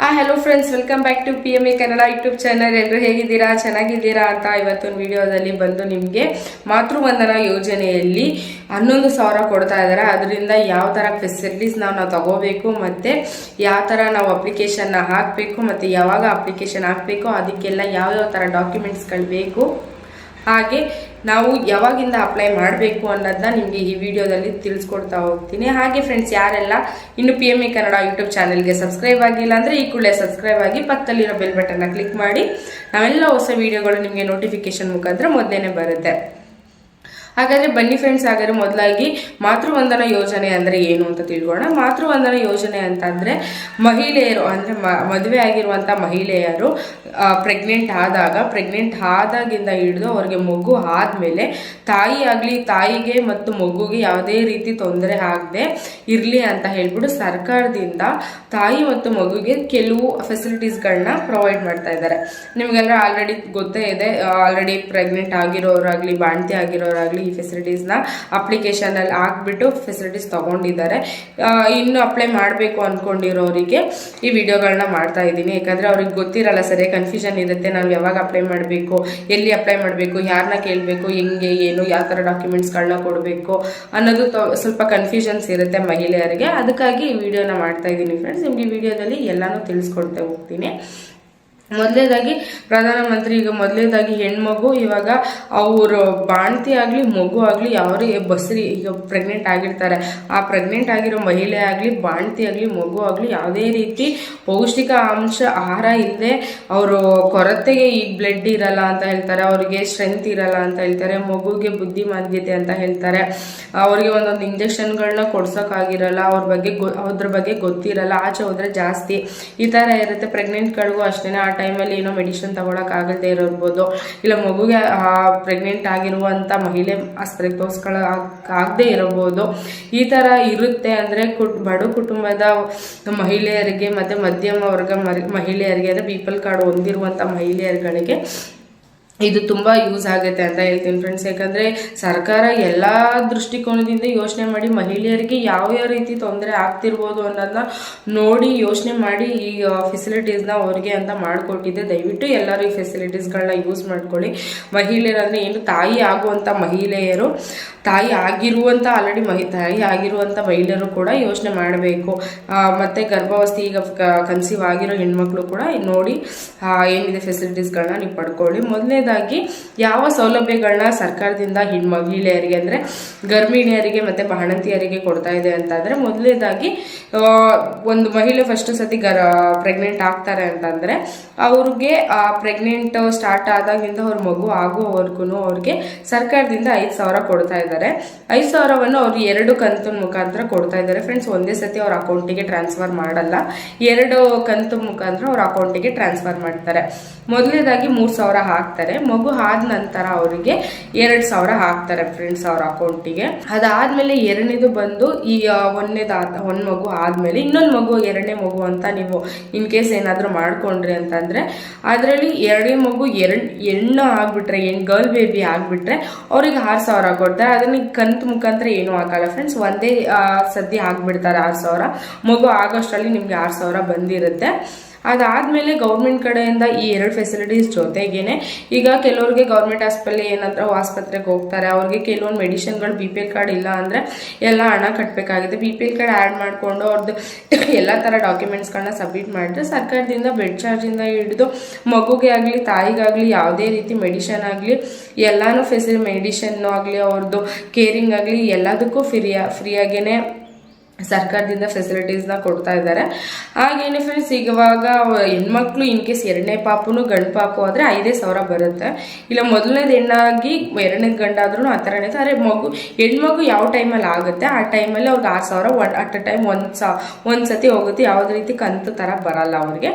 ಹಾ hello friends welcome back to P M A Kannada YouTube channel ಎಲ್ಲರೂ ಹೇಗಿದ್ದೀರಾ? ಚೆನ್ನಾಗಿದ್ದೀರಾ ಅಂತ ಇವತ್ತೊಂದು ವಿಡಿಯೋದಲ್ಲಿ ಬಂದು ನಿಮಗೆ ಮಾತೃವಂದನ ಯೋಜನೆಯಲ್ಲಿ ಹನ್ನೊಂದು ಸಾವಿರ ಕೊಡ್ತಾ ಇದ್ದಾರೆ. ಅದರಿಂದ ಯಾವ ಥರ ಫೆಸಿಲಿಟೀಸ್ ನಾವು ನಾವು ತಗೋಬೇಕು ಮತ್ತು ಯಾವ ಥರ ನಾವು ಅಪ್ಲಿಕೇಶನ್ನ ಹಾಕಬೇಕು ಮತ್ತು ಯಾವಾಗ ಅಪ್ಲಿಕೇಶನ್ ಹಾಕಬೇಕು, ಅದಕ್ಕೆಲ್ಲ ಯಾವ್ಯಾವ ಥರ ಡಾಕ್ಯುಮೆಂಟ್ಸ್ಗಳು ಬೇಕು? ಹಾಗೆ ನಾವು ಯಾವಾಗಿಂದ ಅಪ್ಲೈ ಮಾಡಬೇಕು ಅನ್ನೋದನ್ನ ನಿಮಗೆ ಈ ವಿಡಿಯೋದಲ್ಲಿ ತಿಳಿಸ್ಕೊಡ್ತಾ ಹೋಗ್ತೀನಿ. ಹಾಗೆ ಫ್ರೆಂಡ್ಸ್ ಯಾರೆಲ್ಲ ಇನ್ನು P M A Kannada YouTube ಚಾನಲ್ಗೆ ಸಬ್ಸ್ಕ್ರೈಬ್ ಆಗಿಲ್ಲ ಅಂದರೆ ಈ ಕೂಡಲೇ ಸಬ್ಸ್ಕ್ರೈಬ್ ಆಗಿ ಪಕ್ಕದಲ್ಲಿರೋ ಬೆಲ್ ಬಟನ್ನ ಕ್ಲಿಕ್ ಮಾಡಿ. ನಾವೆಲ್ಲ ಹೊಸ ವೀಡಿಯೋಗಳು ನಿಮಗೆ ನೋಟಿಫಿಕೇಶನ್ ಮುಖಾಂತರ ಮೊದಲೇ ಬರುತ್ತೆ. ಹಾಗಾದ್ರೆ ಬನ್ನಿ ಫ್ರೆಂಡ್ಸ್ ಹಾಗಾದ್ರೆ ಮೊದಲಾಗಿ ಮಾತೃವಂದನ ಯೋಜನೆ ಅಂದ್ರೆ ಏನು ಅಂತ ತಿಳ್ಕೊಳ್ಳೋಣ. ಮಾತೃವಂದನ ಯೋಜನೆ ಅಂತಂದ್ರೆ ಮಹಿಳೆಯರು ಅಂದ್ರೆ ಮದುವೆ ಆಗಿರುವಂತ ಮಹಿಳೆಯರು ಪ್ರೆಗ್ನೆಂಟ್ ಆದಾಗ ಪ್ರೆಗ್ನೆಂಟ್ ಆದಾಗಿಂದ ಹಿಡಿದು ಅವ್ರಿಗೆ ಮಗು ಆದಮೇಲೆ ತಾಯಿ ಆಗಲಿ ತಾಯಿಗೆ ಮತ್ತು ಮಗುಗೆ ಯಾವುದೇ ರೀತಿ ತೊಂದರೆ ಆಗದೆ ಇರಲಿ ಅಂತ ಹೇಳ್ಬಿಟ್ಟು ಸರ್ಕಾರದಿಂದ ತಾಯಿ ಮತ್ತು ಮಗುಗೆ ಕೆಲವು ಫೆಸಿಲಿಟೀಸ್ಗಳನ್ನ ಪ್ರೊವೈಡ್ ಮಾಡ್ತಾ ಇದ್ದಾರೆ. ನಿಮಗೆಲ್ಲ ಆಲ್ರೆಡಿ ಗೊತ್ತೇ ಇದೆ ಆಲ್ರೆಡಿ ಪ್ರೆಗ್ನೆಂಟ್ ಆಗಿರೋರಾಗ್ಲಿ, ಬಾಣ್ತಿ ಆಗಿರೋರಾಗ್ಲಿ ಫೆಸಿಲಿಟೀಸ್ನ ಅಪ್ಲಿಕೇಶನಲ್ಲಿ ಹಾಕ್ಬಿಟ್ಟು ಫೆಸಿಲಿಟೀಸ್ ತಗೊಂಡಿದ್ದಾರೆ. ಇನ್ನು ಅಪ್ಲೈ ಮಾಡಬೇಕು ಅಂದ್ಕೊಂಡಿರೋರಿಗೆ ಈ ವಿಡಿಯೋಗಳನ್ನ ಮಾಡ್ತಾ ಇದ್ದೀನಿ. ಯಾಕಂದರೆ ಅವ್ರಿಗೆ ಗೊತ್ತಿರಲ್ಲ ಸರಿ ಕನ್ಫ್ಯೂಷನ್ ಇರುತ್ತೆ, ನಾವು ಯಾವಾಗ ಅಪ್ಲೈ ಮಾಡಬೇಕು, ಎಲ್ಲಿ ಅಪ್ಲೈ ಮಾಡಬೇಕು ಯಾರನ್ನ ಕೇಳಬೇಕು, ಹೆಂಗೆ, ಏನು, ಯಾವ ಥರ ಡಾಕ್ಯುಮೆಂಟ್ಸ್ಗಳನ್ನ ಕೊಡಬೇಕು ಅನ್ನೋದು ಸ್ವಲ್ಪ ಕನ್ಫ್ಯೂಷನ್ಸ್ ಇರುತ್ತೆ ಮಹಿಳೆಯರಿಗೆ. ಅದಕ್ಕಾಗಿ ಈ ವಿಡಿಯೋನ ಮಾಡ್ತಾ ಇದ್ದೀನಿ ಫ್ರೆಂಡ್ಸ್ ನಿಮಗೆ ಈ ವಿಡಿಯೋದಲ್ಲಿ ಎಲ್ಲಾನು ತಿಳಿಸ್ಕೊಡ್ತಾ ಹೋಗ್ತೀನಿ. ಮೊದಲೇದಾಗಿ ಪ್ರಧಾನಮಂತ್ರಿ, ಈಗ ಮೊದಲೇದಾಗಿ ಹೆಣ್ಮಗು, ಇವಾಗ ಅವರು ಬಾಣ್ತಿ ಆಗಲಿ, ಮಗು ಆಗಲಿ ಯಾರು ಬಸ್ರಿ ಈಗ ಪ್ರೆಗ್ನೆಂಟ್ ಆಗಿರ್ತಾರೆ. ಆ ಪ್ರೆಗ್ನೆಂಟ್ ಆಗಿರೋ ಮಹಿಳೆ ಆಗಲಿ, ಬಾಣ್ತಿ ಆಗಲಿ, ಮಗು ಆಗಲಿ, ಯಾವುದೇ ರೀತಿ ಪೌಷ್ಟಿಕ ಅಂಶ, ಆಹಾರ ಇಲ್ಲದೆ ಅವರು ಕೊರತೆಗೆ ಈಗ ಬ್ಲಡ್ ಇರಲ್ಲ ಅಂತ ಹೇಳ್ತಾರೆ, ಅವರಿಗೆ ಸ್ಟ್ರೆಂತ್ ಇರಲ್ಲ ಅಂತ ಹೇಳ್ತಾರೆ, ಮಗುಗೆ ಬುದ್ಧಿಮಾಂದ್ಯತೆ ಅಂತ ಹೇಳ್ತಾರೆ. ಅವರಿಗೆ ಒಂದೊಂದು ಇಂಜೆಕ್ಷನ್ಗಳನ್ನ ಕೊಡ್ಸೋಕ್ಕಾಗಿರಲ್ಲ ಅವ್ರ ಬಗ್ಗೆ ಗೊ ಅದ್ರ ಬಗ್ಗೆ ಗೊತ್ತಿರಲ್ಲ, ಆಚೆ ಹೋದ್ರೆ ಜಾಸ್ತಿ. ಈ ಥರ ಇರುತ್ತೆ ಪ್ರೆಗ್ನೆಂಟ್ಗಳಿಗೂ ಅಷ್ಟೇ ಆ ಟೈಮಲ್ಲಿ ಏನೋ ಮೆಡಿಸಿನ್ ತಗೊಳಕ್ಕಾಗದೆ ಇರೋರ್ಬೋದು. ಇಲ್ಲ ಮಗುಗೆ ಪ್ರೆಗ್ನೆಂಟ್ ಆಗಿರುವಂಥ ಮಹಿಳೆ ಆಸ್ಪತ್ರೆಗೆ ಆಗದೇ ಇರಬಹುದು ಈ ಥರ ಇರುತ್ತೆ ಅಂದರೆ ಬಡ ಕುಟುಂಬದ ಮಹಿಳೆಯರಿಗೆ ಮತ್ತು ಮಧ್ಯಮ ವರ್ಗ ಮಹಿಳೆಯರಿಗೆ ಅಂದರೆ ಪೀಪಲ್ ಕಾರ್ಡ್ ಹೊಂದಿರುವಂಥ ಮಹಿಳೆಯರುಗಳಿಗೆ ಇದು ತುಂಬ ಯೂಸ್ ಆಗುತ್ತೆ ಅಂತ ಹೇಳ್ತೀನಿ ಫ್ರೆಂಡ್ಸ್ ಯಾಕಂದರೆ ಸರ್ಕಾರ ಎಲ್ಲ ದೃಷ್ಟಿಕೋನದಿಂದ ಯೋಚನೆ ಮಾಡಿ ಮಹಿಳೆಯರಿಗೆ ಯಾವ ಯಾವ ರೀತಿ ತೊಂದರೆ ಆಗ್ತಿರ್ಬೋದು ಅನ್ನೋದನ್ನ ನೋಡಿ ಯೋಚನೆ ಮಾಡಿ ಈ ಫೆಸಿಲಿಟೀಸ್ನ ಅವ್ರಿಗೆ ಅಂತ ಮಾಡಿಕೊಟ್ಟಿದ್ದೆ ದಯವಿಟ್ಟು ಎಲ್ಲರೂ ಈ ಫೆಸಿಲಿಟೀಸ್ಗಳನ್ನ ಯೂಸ್ ಮಾಡ್ಕೊಳ್ಳಿ. ಮಹಿಳೆಯರಂದರೆ ಏನು, ತಾಯಿ ಆಗುವಂಥ ಮಹಿಳೆಯರು, ತಾಯಿ ಆಗಿರುವಂಥ ಆಲ್ರೆಡಿ ಮಹಿ, ತಾಯಿ ಆಗಿರುವಂಥ ಮಹಿಳೆಯರು ಕೂಡ ಯೋಚನೆ ಮಾಡಬೇಕು. ಮತ್ತು ಗರ್ಭಾವಸ್ಥೆ ಈಗ ಕನ್ಸೀವ್ ಆಗಿರೋ ಹೆಣ್ಮಕ್ಳು ಕೂಡ ನೋಡಿ ಏನಿದೆ ಫೆಸಿಲಿಟೀಸ್ಗಳನ್ನ ನೀವು ಪಡ್ಕೊಳ್ಳಿ. ಮೊದಲನೇದಾಗಿ ಯಾವ ಸೌಲಭ್ಯಗಳನ್ನ ಸರ್ಕಾರದಿಂದ ಹೆಣ್ ಮಹಿಳೆಯರಿಗೆ ಅಂದರೆ ಗರ್ಭಿಣಿಯರಿಗೆ ಮತ್ತು ಬಾಣಂತಿಯರಿಗೆ ಕೊಡ್ತಾ ಇದೆ ಅಂತಂದರೆ ಮೊದಲನೇದಾಗಿ ಆ, ಒಂದು ಮಹಿಳೆ ಫಸ್ಟ್ ಸತಿ ಗರ್ ಪ್ರೆಗ್ನೆಂಟ್ ಆಗ್ತಾರೆ ಅಂತಂದರೆ ಅವ್ರಿಗೆ ಪ್ರೆಗ್ನೆಂಟ್ ಸ್ಟಾರ್ಟ್ ಆದಾಗಿಂದ ಅವ್ರ ಮಗು ಆಗುವವರೆಗೂ ಅವ್ರಿಗೆ ಸರ್ಕಾರದಿಂದ ಐದು ಸಾವಿರ ಕೊಡ್ತಾ ಇದ್ದಾರೆ. ಐದು ಸಾವಿರವನ್ನು ಅವ್ರು ಎರಡು ಕಂತು ಮುಖಾಂತರ ಕೊಡ್ತಾ ಇದ್ದಾರೆ. ಫ್ರೆಂಡ್ಸ್ ಒಂದೇ ಸತಿ ಅವ್ರ ಅಕೌಂಟಿಗೆ ಟ್ರಾನ್ಸ್ಫರ್ ಮಾಡಲ್ಲ. ಎರಡು ಕಂತು ಮುಖಾಂತರ ಅವ್ರ ಅಕೌಂಟಿಗೆ ಟ್ರಾನ್ಸ್ಫರ್ ಮಾಡ್ತಾರೆ. ಮೊದಲನೇದಾಗಿ ಮೂರು ಸಾವಿರ ಹಾಕ್ತಾರೆ. ಮಗು ಆದ ನಂತರ ಅವರಿಗೆ ಎರಡು ಸಾವಿರ ಹಾಕ್ತಾರೆ ಫ್ರೆಂಡ್ಸ್ ಅವ್ರ ಅಕೌಂಟಿಗೆ ಅದಾದ್ಮೇಲೆ ಎರಡನೇದು ಬಂದು ಈ ಒಂದನೇದು ಒಂದು ಮಗು ಆದ್ಮೇಲೆ ಇನ್ನೊಂದು ಮಗು, ಎರಡನೇ ಮಗು ಅಂತ ನೀವು ಇನ್ ಕೇಸ್ ಏನಾದರೂ ಮಾಡ್ಕೊಂಡ್ರಿ ಅಂತಂದ್ರೆ, ಅದರಲ್ಲಿ ಎರಡನೇ ಮಗು ಎರಡು, ಹೆಣ್ಣು ಆಗಿಬಿಟ್ರೆ ಹೆಣ್ಣು ಗರ್ಲ್ ಬೇಬಿ ಆಗಿಬಿಟ್ರೆ ಅವ್ರಿಗೆ ಆರು ಸಾವಿರ ಕೊಡ್ತಾರೆ. ಅದನ್ನ ಕಂತು ಮುಖಾಂತರ ಏನೂ ಆಗಲ್ಲ ಫ್ರೆಂಡ್ಸ್ ಒಂದೇ ಸದ್ಯ ಹಾಕ್ಬಿಡ್ತಾರೆ ಆರು ಸಾವಿರ. ಮಗು ಆಗೋಷ್ಟರಲ್ಲಿ ನಿಮಗೆ ಆರು ಸಾವಿರ ಬಂದಿರುತ್ತೆ. ಅದಾದಮೇಲೆ ಗೌರ್ಮೆಂಟ್ ಕಡೆಯಿಂದ ಈ ಎರಡು ಫೆಸಿಲಿಟೀಸ್ ಜೊತೆಗೇನೆ ಈಗ ಕೆಲವ್ರಿಗೆ ಗೌರ್ಮೆಂಟ್ ಆಸ್ಪಲ್ಲಿ ಏನಾದರೂ ಆಸ್ಪತ್ರೆಗೆ ಹೋಗ್ತಾರೆ ಅವ್ರಿಗೆ ಕೆಲವೊಂದು ಮೆಡಿಷನ್ಗಳು ಬಿ ಪಿ ಎಲ್ ಕಾರ್ಡ್ ಇಲ್ಲ ಅಂದರೆ ಎಲ್ಲ ಹಣ ಕಟ್ಟಬೇಕಾಗಿದೆ B P L card add ಮಾಡಿಕೊಂಡು ಅವ್ರದ್ದು ಎಲ್ಲ ಥರ ಡಾಕ್ಯುಮೆಂಟ್ಸ್ಗಳನ್ನ ಸಬ್ಮಿಟ್ ಮಾಡಿದ್ರೆ ಸರ್ಕಾರದಿಂದ ಬೆಡ್ ಚಾರ್ಜಿಂದ ಹಿಡಿದು ಮಗುಗೆ ಆಗಲಿ ತಾಯಿಗಾಗಲಿ ಯಾವುದೇ ರೀತಿ ಮೆಡಿಷನ್ ಆಗಲಿ ಎಲ್ಲನೂ ಫೆಸಿಲಿ ಮೆಡಿಷನ್ನು ಆಗಲಿ ಅವ್ರದ್ದು ಕೇರಿಂಗ್ ಆಗಲಿ ಎಲ್ಲದಕ್ಕೂ ಫ್ರೀಯ ಫ್ರೀಯಾಗೇ ಸರ್ಕಾರದಿಂದ ಫೆಸಿಲಿಟೀಸ್ನ ಕೊಡ್ತಾ ಇದ್ದಾರೆ. ಹಾಗೇನೆ ಫ್ರೆಂಡ್ಸ್ ಈಗ ಇವಾಗ ಹೆಣ್ಮಕ್ಳು ಇನ್ ಕೇಸ್ ಎರಡನೇ ಪಾಪುನು ಗಂಡು ಪಾಪು ಆದರೆ ಐದೇ ಸಾವಿರ ಬರುತ್ತೆ. ಇಲ್ಲ ಮೊದಲನೇದು ಹೆಣ್ಣಾಗಿ ಎರಡನೇದು ಗಂಡಾದ್ರೂ ಆ ಥರನೇ. ಆದರೆ ಮಗು, ಹೆಣ್ಮಗು ಯಾವ ಟೈಮಲ್ಲಿ ಆಗುತ್ತೆ, ಆ ಟೈಮಲ್ಲಿ ಅವ್ರಿಗೆ ಆರು ಸಾವಿರ ಒನ್, ಅಟ್ ಅ ಟೈಮ್ ಒಂದು ಸಾ, ಒಂದು ಸತಿ ಹೋಗುತ್ತೆ. ಯಾವುದೇ ರೀತಿ ಕಂತು ಥರ ಬರಲ್ಲ ಅವ್ರಿಗೆ.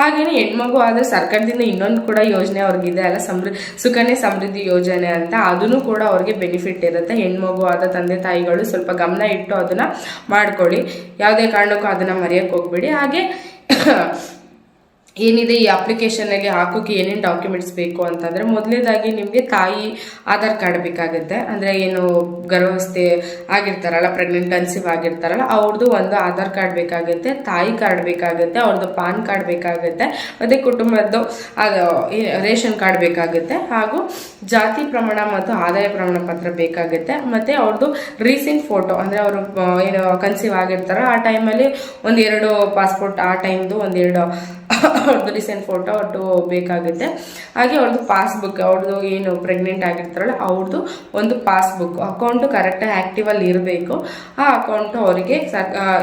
ಹಾಗೇನೆ ಹೆಣ್ಮಗು ಆದರೆ ಸರ್ಕಾರದಿಂದ ಇನ್ನೊಂದು ಕೂಡ ಯೋಜನೆ ಅವ್ರಿಗಿದೆ ಅಲ್ಲ, ಸಮೃ, ಸುಕನ್ಯಾ ಸಮೃದ್ಧಿ ಯೋಜನೆ ಅಂತ. ಅದನ್ನು ಕೂಡ ಅವ್ರಿಗೆ ಬೆನಿಫಿಟ್ ಇರುತ್ತೆ. ಹೆಣ್ಮಗು ಆದ ತಂದೆ ತಾಯಿಗಳು ಸ್ವಲ್ಪ ಗಮನ ಇಟ್ಟು ಅದನ್ನ ಮಾಡ್ಕೊಳ್ಳಿ ಯಾವುದೇ ಕಾರಣಕ್ಕೂ ಅದನ್ನ ಮರೆಯೋಕ್ಕೆ ಹೋಗ್ಬೇಡಿ. ಹಾಗೆ ಏನಿದೆ ಈ ಅಪ್ಲಿಕೇಶನಲ್ಲಿ ಹಾಕೋಕೆ ಏನೇನು ಡಾಕ್ಯುಮೆಂಟ್ಸ್ ಬೇಕು ಅಂತಂದರೆ ಮೊದಲನೇದಾಗಿ ನಿಮಗೆ ತಾಯಿ ಆಧಾರ್ ಕಾರ್ಡ್ ಬೇಕಾಗುತ್ತೆ. ಅಂದರೆ ಏನು ಗರ್ಭಸ್ಥೆ ಆಗಿರ್ತಾರಲ್ಲ ಪ್ರೆಗ್ನೆಂಟ್ ಆಗಿರ್ತಾರಲ್ಲ ಅವ್ರದ್ದು ಒಂದು ಆಧಾರ್ ಕಾರ್ಡ್ ಬೇಕಾಗುತ್ತೆ, ತಾಯಿ ಕಾರ್ಡ್ ಬೇಕಾಗುತ್ತೆ ಅವ್ರದ್ದು ಪಾನ್ ಕಾರ್ಡ್ ಬೇಕಾಗುತ್ತೆ ಮತ್ತು ಕುಟುಂಬದ್ದು, ಅದು ರೇಷನ್ ಕಾರ್ಡ್ ಬೇಕಾಗುತ್ತೆ, ಹಾಗೂ ಜಾತಿ ಪ್ರಮಾಣ ಮತ್ತು ಆದಾಯ ಪ್ರಮಾಣ ಪತ್ರ ಬೇಕಾಗುತ್ತೆ, ಮತ್ತು ಅವ್ರದ್ದು ರೀಸೆಂಟ್ ಫೋಟೋ ಅಂದರೆ ಅವರು ಏನು ಕನ್ಸೀವ್ ಆಗಿರ್ತಾರೋ ಆ ಟೈಮಲ್ಲಿ ಒಂದೆರಡು ಪಾಸ್ಪೋರ್ಟ್ ಆ ಟೈಮ್ದು ಒಂದೆರಡು ಅವ್ರದ್ದು ರೀಸೆಂಟ್ ಫೋಟೋ ಅವ್ರದ್ದು ಬೇಕಾಗುತ್ತೆ. ಹಾಗೆ ಅವ್ರದ್ದು ಪಾಸ್ಬುಕ್ ಅವ್ರದ್ದು ಏನು ಪ್ರೆಗ್ನೆಂಟ್ ಆಗಿರ್ತಾರಲ್ಲ ಅವ್ರದ್ದು ಒಂದು ಪಾಸ್ಬುಕ್ ಅಕೌಂಟು ಕರೆಕ್ಟಾಗಿ ಆ್ಯಕ್ಟಿವಲ್ಲಿ ಇರಬೇಕು. ಆ ಅಕೌಂಟು ಅವರಿಗೆ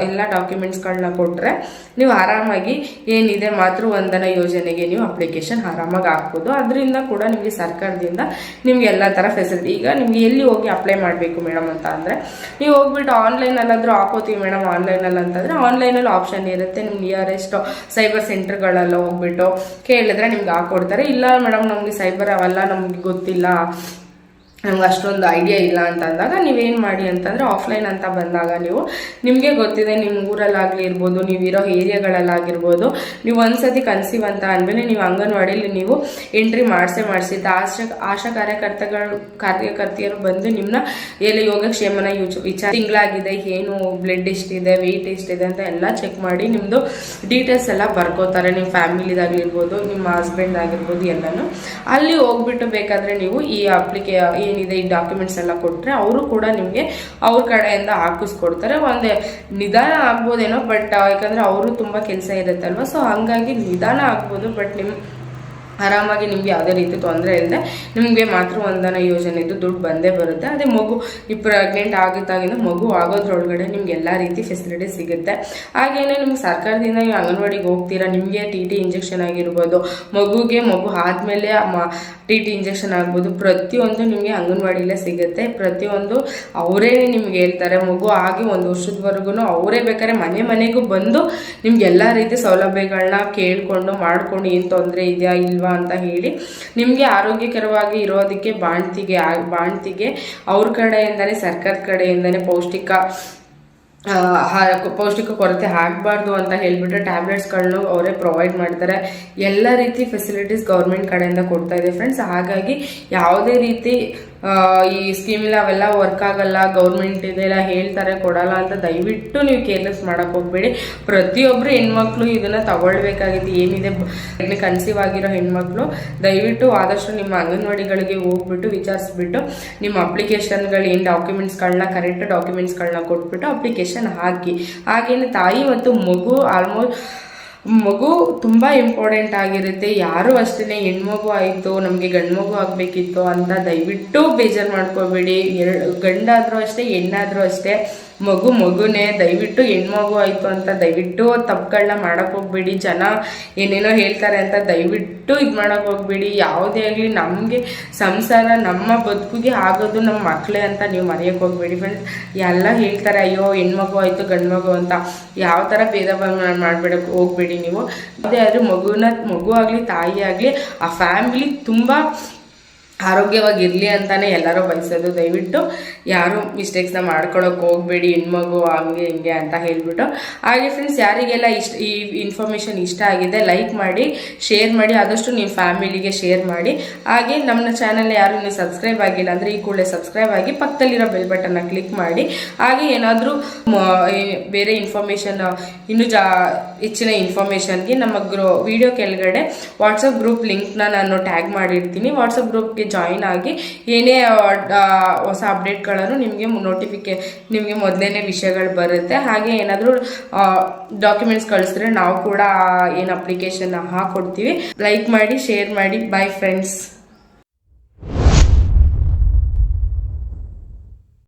ಎಲ್ಲ ಡಾಕ್ಯುಮೆಂಟ್ಸ್ಗಳನ್ನ ಕೊಟ್ಟರೆ ನೀವು ಆರಾಮಾಗಿ ಏನಿದೆ ಮಾತೃವಂದನ ಯೋಜನೆಗೆ ನೀವು ಅಪ್ಲಿಕೇಶನ್ ಆರಾಮಾಗಿ ಹಾಕ್ಬೋದು. ಅದರಿಂದ ಕೂಡ ನಿಮಗೆ ಸರ್ಕಾರದಿಂದ ನಿಮ್ಗೆ ಎಲ್ಲ ಥರ ಫೆಸಿಲಿಟಿ ಈಗ ನಿಮ್ಗೆ ಎಲ್ಲಿ ಹೋಗಿ ಅಪ್ಲೈ ಮಾಡಬೇಕು ಮೇಡಮ್ ಅಂತ ಅಂದರೆ, ನೀವು ಹೋಗ್ಬಿಟ್ಟು ಆನ್ಲೈನಲ್ಲಾದರೂ ಹಾಕೋತೀವಿ ಮೇಡಮ್ ಆನ್ಲೈನಲ್ಲಿ ಅಂತಂದರೆ ಆನ್ಲೈನಲ್ಲಿ ಆಪ್ಷನ್ ಇರುತ್ತೆ. ನಿಮ್ಮ ನಿಯರೆಸ್ಟ್ ಸೈಬರ್ ಸೆಂಟರ್ಗಳೆಲ್ಲ ಹೋಗ್ಬಿಟ್ಟು ಕೇಳಿದ್ರೆ ನಿಮ್ಗೆ ಹಾಕೊಡ್ತಾರೆ ಇಲ್ಲ ಮೇಡಮ್ ನಮಗೆ ಸೈಬರ್ ಅವೆಲ್ಲ ನಮ್ಗೆ ಗೊತ್ತಿಲ್ಲ. ನಮ್ಗೆ ಅಷ್ಟೊಂದು ಐಡಿಯಾ ಇಲ್ಲ ಅಂತ ಅಂದಾಗ ನೀವೇನು ಮಾಡಿ ಅಂತಂದರೆ ಆಫ್ಲೈನ್ ಅಂತ ಬಂದಾಗ ನೀವು, ನಿಮಗೆ ಗೊತ್ತಿದೆ ನಿಮ್ಮ ಊರಲ್ಲಾಗಲಿ ಇರ್ಬೋದು ನೀವಿರೋ ಏರಿಯಾಗಳಲ್ಲಾಗಿರ್ಬೋದು ನೀವು ಒಂದ್ಸತಿ ಕನ್ಸೀವ್ ಅಂತ ಅಂದಮೇಲೆ ನೀವು ಅಂಗನವಾಡಿಯಲ್ಲಿ ನೀವು ಎಂಟ್ರಿ ಮಾಡಿಸೇ ಮಾಡಿಸಿದ್ದು ಆಶಾ ಆಶಾ ಕಾರ್ಯಕರ್ತಗಳು, ಕಾರ್ಯಕರ್ತೆಯರು ಬಂದು ನಿಮ್ಮನ್ನ ಎಲ್ಲ ಯೋಗಕ್ಷೇಮನ ಯೂಚ್, ವಿಚಾರ, ತಿಂಗಳಾಗಿದೆ, ಏನು ಬ್ಲಡ್ ಎಷ್ಟಿದೆ ವೆಯ್ಟ್ ಎಷ್ಟಿದೆ ಅಂತ ಎಲ್ಲ ಚೆಕ್ ಮಾಡಿ ನಿಮ್ಮದು ಡೀಟೇಲ್ಸ್ ಎಲ್ಲ ಬರ್ಕೋತಾರೆ. ನಿಮ್ಮ ಫ್ಯಾಮಿಲಿದಾಗಿರ್ಬೋದು ನಿಮ್ಮ ಹಸ್ಬೆಂಡ್ ಆಗಿರ್ಬೋದು ಎಲ್ಲನೂ. ಅಲ್ಲಿ ಹೋಗ್ಬಿಟ್ಟು ಬೇಕಾದರೆ ನೀವು ಈ ಅಪ್ಲಿಕೇ ಏನಿದೆ ಈ ಡಾಕ್ಯುಮೆಂಟ್ಸ್ ಎಲ್ಲ ಕೊಟ್ಟರೆ ಅವರು ಕೂಡ ನಿಮಗೆ ಅವ್ರ ಕಡೆಯಿಂದ ಹಾಕಿಸ್ಕೊಡ್ತಾರೆ. ಒಂದು ನಿಧಾನ ಆಗ್ಬೋದೇನೋ ಬಟ್ ಯಾಕಂದರೆ ಅವರು ತುಂಬ ಕೆಲಸ ಇರುತ್ತಲ್ವ ಸೊ ಹಂಗಾಗಿ ನಿಧಾನ ಆಗ್ಬೋದು ಬಟ್ ನಿಮ್ಮ ಆರಾಮಾಗಿ ನಿಮಗೆ ಯಾವುದೇ ರೀತಿ ತೊಂದರೆ ಇಲ್ಲದೆ ನಿಮಗೆ ಮಾತೃವಂದನ ಯೋಜನೆದು ದುಡ್ಡು ಬಂದೇ ಬರುತ್ತೆ. ಅದೇ ಮಗು ಈ ಪ್ರೆಗ್ನೆಂಟ್ ಆಗಿದ್ದಾಗಿಂದ ಮಗು ಆಗೋದ್ರೊಳಗಡೆ ನಿಮ್ಗೆ ಎಲ್ಲ ರೀತಿ ಫೆಸಿಲಿಟಿ ಸಿಗುತ್ತೆ. ಹಾಗೇನೆ ನಿಮ್ಗೆ ಸರ್ಕಾರದಿಂದ ನೀವು ಅಂಗನವಾಡಿಗೆ ಹೋಗ್ತೀರಾ, ನಿಮಗೆ ಟಿ ಟಿ ಇಂಜೆಕ್ಷನ್ ಆಗಿರ್ಬೋದು, ಮಗುಗೆ ಮಗು ಆದಮೇಲೆ ಟಿ ಟಿ ಇಂಜೆಕ್ಷನ್ ಆಗ್ಬೋದು, ಪ್ರತಿಯೊಂದು ನಿಮಗೆ ಅಂಗನವಾಡಿಲೇ ಸಿಗುತ್ತೆ. ಪ್ರತಿಯೊಂದು ಅವರೇ ನಿಮ್ಗೆ ಹೇಳ್ತಾರೆ, ಮಗು ಆಗಿ ಒಂದು ವರ್ಷದವರೆಗೂ ಅವರೇ ಬೇಕಾದ್ರೆ ಮನೆ ಮನೆಗೂ ಬಂದು ನಿಮ್ಗೆ ಎಲ್ಲ ರೀತಿ ಸೌಲಭ್ಯಗಳನ್ನ ಕೇಳಿಕೊಂಡು ಮಾಡಿಕೊಂಡು ಏನು ತೊಂದರೆ ಇದೆಯಾ ಇಲ್ವಾ ಅಂತ ಹೇಳಿ ನಿಮಗೆ ಆರೋಗ್ಯಕರವಾಗಿ ಇರೋದಕ್ಕೆ ಬಾಣ್ತಿಗೆ ಬಾಣ್ತಿಗೆ ಅವ್ರ ಕಡೆಯಿಂದನೇ, ಸರ್ಕಾರದ ಕಡೆಯಿಂದನೇ ಪೌಷ್ಟಿಕ ಪೌಷ್ಟಿಕ ಕೊರತೆ ಆಗಬಾರ್ದು ಅಂತ ಹೇಳ್ಬಿಟ್ಟು ಟ್ಯಾಬ್ಲೆಟ್ಸ್ಗಳನ್ನೂ ಅವರೇ ಪ್ರೊವೈಡ್ ಮಾಡ್ತಾರೆ. ಎಲ್ಲ ರೀತಿ ಫೆಸಿಲಿಟೀಸ್ ಗೌರ್ಮೆಂಟ್ ಕಡೆಯಿಂದ ಕೊಡ್ತಾ ಇದೆ ಫ್ರೆಂಡ್ಸ್ ಹಾಗಾಗಿ ಯಾವುದೇ ರೀತಿ ಆ, ಸ್ಕೀಮ್ ಇಲ್ಲ ಅವೆಲ್ಲ ವರ್ಕ್ ಆಗಲ್ಲ ಗೌರ್ಮೆಂಟ್ ಇದೆಲ್ಲ ಹೇಳ್ತಾರೆ ಕೊಡಲ್ಲ ಅಂತ ದಯವಿಟ್ಟು ನೀವು ಕೇರ್ಲೆಸ್ ಮಾಡಕ್ ಹೋಗ್ಬೇಡಿ. ಪ್ರತಿಯೊಬ್ಬರು ಹೆಣ್ಮಕ್ಳು ಇದನ್ನ ತಗೊಳ್ಬೇಕಾಗಿತ್ತು ಏನಿದೆ ಕನ್ಸೀವ್ ಆಗಿರೋ ಹೆಣ್ಮಕ್ಳು ದಯವಿಟ್ಟು ಆದಷ್ಟು ನಿಮ್ಮ ಅಂಗನವಾಡಿಗಳಿಗೆ ಹೋಗ್ಬಿಟ್ಟು ವಿಚಾರಿಸ್ಬಿಟ್ಟು ನಿಮ್ಮ ಅಪ್ಲಿಕೇಶನ್ಗಳು ಏನು ಡಾಕ್ಯುಮೆಂಟ್ಸ್ಗಳನ್ನ ಕರೆಕ್ಟ್ ಡಾಕ್ಯುಮೆಂಟ್ಸ್ಗಳನ್ನ ಕೊಟ್ಬಿಟ್ಟು ಅಪ್ಲಿಕೇಶನ್ ಹಾಕಿ. ಹಾಗೇನೆ ತಾಯಿ ಮತ್ತು ಮಗು ಆಲ್ಮೋಸ್ಟ್ ಮಗು ತುಂಬ ಇಂಪಾರ್ಟೆಂಟ್ ಆಗಿರುತ್ತೆ. ಯಾರು ಅಷ್ಟೇ ಹೆಣ್ಮಗು ಆಯಿತು, ನಮಗೆ ಗಂಡು ಮಗು ಆಗಬೇಕಿತ್ತು ಅಂತ ದಯವಿಟ್ಟು ಬೇಜಾರು ಮಾಡ್ಕೋಬೇಡಿ. ಎರಡು ಗಂಡಾದರೂ ಅಷ್ಟೇ, ಹೆಣ್ಣಾದರೂ ಅಷ್ಟೇ. ಮಗು ಮಗುನೇ, ದಯವಿಟ್ಟು ಹೆಣ್ಮಗು ಆಯಿತು ಅಂತ ದಯವಿಟ್ಟು ತಪ್ಪುಗಳನ್ನ ಮಾಡಕ್ಕೆ ಹೋಗ್ಬೇಡಿ. ಜನ ಏನೇನೋ ಹೇಳ್ತಾರೆ ಅಂತ ದಯವಿಟ್ಟು ಇದು ಮಾಡಕ್ಕೆ ಹೋಗ್ಬೇಡಿ. ಯಾವುದೇ ಆಗಲಿ ನಮಗೆ ಸಂಸಾರ ನಮ್ಮ ಬದುಕಿಗೆ ಆಗೋದು ನಮ್ಮ ಮಕ್ಕಳೇ ಅಂತ ನೀವು ಮರೆಯೋಕೆ ಹೋಗ್ಬೇಡಿ ಫ್ರೆಂಡ್ಸ್ ಎಲ್ಲ ಹೇಳ್ತಾರೆ, ಅಯ್ಯೋ, ಹೆಣ್ಮಗು ಆಯಿತು ಗಂಡು ಮಗು ಅಂತ. ಯಾವ ಥರ ಭೇದ ಭಾವ ಮಾಡಬೇಡಕ್ಕೆ ಹೋಗ್ಬೇಡಿ ನೀವು. ಅದೇ ಆದರೂ ಮಗುನ, ಮಗು ಆಗಲಿ, ತಾಯಿ ಆಗಲಿ, ಆ ಫ್ಯಾಮಿಲಿ ತುಂಬ ಆರೋಗ್ಯವಾಗಿರಲಿ ಅಂತಾನೆ ಎಲ್ಲರೂ ಬಯಸೋದು. ದಯವಿಟ್ಟು ಯಾರು ಮಿಸ್ಟೇಕ್ಸ್ನ ಮಾಡ್ಕೊಳಕ್ಕೆ ಹೋಗಬೇಡಿ, ಹೆಣ್ಮಗು ಹಂಗೆ ಹಿಂಗೆ ಅಂತ ಹೇಳ್ಬಿಟ್ಟು. ಹಾಗೆ ಫ್ರೆಂಡ್ಸ್ ಯಾರಿಗೆಲ್ಲ ಇಷ್ಟ ಈ ಇನ್ಫಾರ್ಮೇಷನ್ ಇಷ್ಟ ಆಗಿದೆ ಲೈಕ್ ಮಾಡಿ ಶೇರ್ ಮಾಡಿ, ಆದಷ್ಟು ನಿಮ್ಮ ಫ್ಯಾಮಿಲಿಗೆ ಶೇರ್ ಮಾಡಿ. ಹಾಗೆ ನಮ್ಮ ಚಾನಲ್ ಯಾರು ನೀವು ಸಬ್ಸ್ಕ್ರೈಬ್ ಆಗಿಲ್ಲ ಅಂದರೆ ಈ ಕೂಡಲೇ ಸಬ್ಸ್ಕ್ರೈಬ್ ಆಗಿ ಪಕ್ಕದಲ್ಲಿರೋ ಬೆಲ್ ಬಟನ್ನ ಕ್ಲಿಕ್ ಮಾಡಿ. ಹಾಗೆ ಏನಾದರೂ ಬೇರೆ ಇನ್ಫಾರ್ಮೇಷನ್ ಇನ್ನೂ ಜಾ, ಹೆಚ್ಚಿನ ಇನ್ಫಾರ್ಮೇಷನ್ಗೆ ನಮ್ಮ ಗ್ರೋ ವಿಡಿಯೋ ಕೆಳಗಡೆ ವಾಟ್ಸಪ್ ಗ್ರೂಪ್ ಲಿಂಕ್ನ ನಾನು ಟ್ಯಾಗ್ ಮಾಡಿರ್ತೀನಿ. ವಾಟ್ಸಪ್ ಗ್ರೂಪ್ಗೆ ಜಾಯಿನ್ ಆಗಿ ಏನೇ ಹೊಸ ಅಪ್ಡೇಟ್ಗಳನ್ನು ನಿಮಗೆ ನೋಟಿಫಿಕೆ ನಿಮಗೆ ಮೊದಲನೇ ವಿಷಯಗಳು ಬರುತ್ತೆ. ಹಾಗೆ ಏನಾದರೂ ಡಾಕ್ಯುಮೆಂಟ್ಸ್ ಕಳಿಸಿದ್ರೆ ನಾವು ಕೂಡ ಏನು ಅಪ್ಲಿಕೇಶನ್ ಹಾಕೊಡ್ತೀವಿ. ಲೈಕ್ ಮಾಡಿ ಶೇರ್ ಮಾಡಿ ಬೈ ಫ್ರೆಂಡ್ಸ್